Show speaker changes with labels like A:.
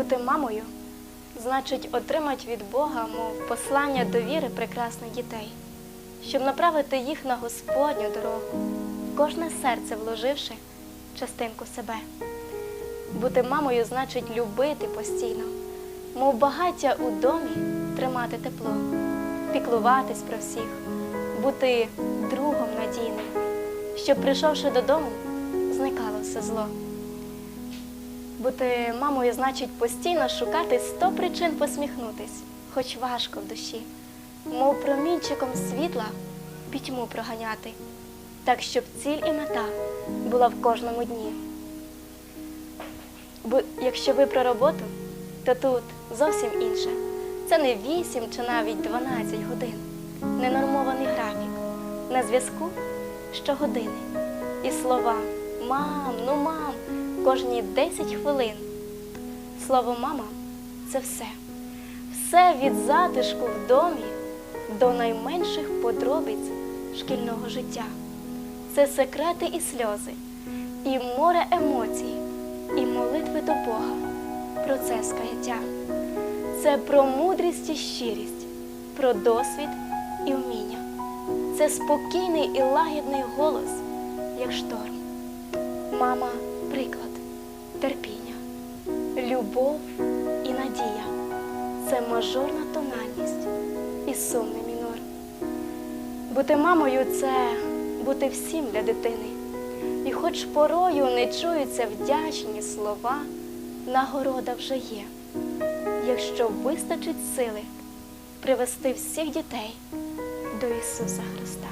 A: Бути мамою значить отримати від Бога, мов послання довіри прекрасних дітей, щоб направити їх на Господню дорогу, в кожне серце вложивши частинку себе. Бути мамою значить любити постійно, мов багаття у домі тримати тепло, піклуватись про всіх, бути другом надійним, щоб, прийшовши додому, зникало все зло. Бути мамою значить постійно шукати сто причин посміхнутись, хоч важко в душі, мов промінчиком світла пітьму проганяти, так щоб ціль і мета була в кожному дні. Бо якщо ви про роботу, то тут зовсім інше. Це не 8 чи навіть 12 годин, ненормований графік. На зв'язку щогодини. І слова мам, ну мам, кожні 10 хвилин. Слово мама це все. Все від затишку в домі до найменших подробиць шкільного життя. Це секрети і сльози, і море емоцій, і молитви до Бога, процес каяття. Це про мудрість і щирість, про досвід і вміння. Це спокійний і лагідний голос, як шторм. Мама приклад, терпіння, любов і надія. Це мажорна тональність і сумний мінор. Бути мамою це бути всім для дитини. І хоч порою не чуються вдячні слова, нагорода вже є, якщо вистачить сили привести всіх дітей до Ісуса Христа.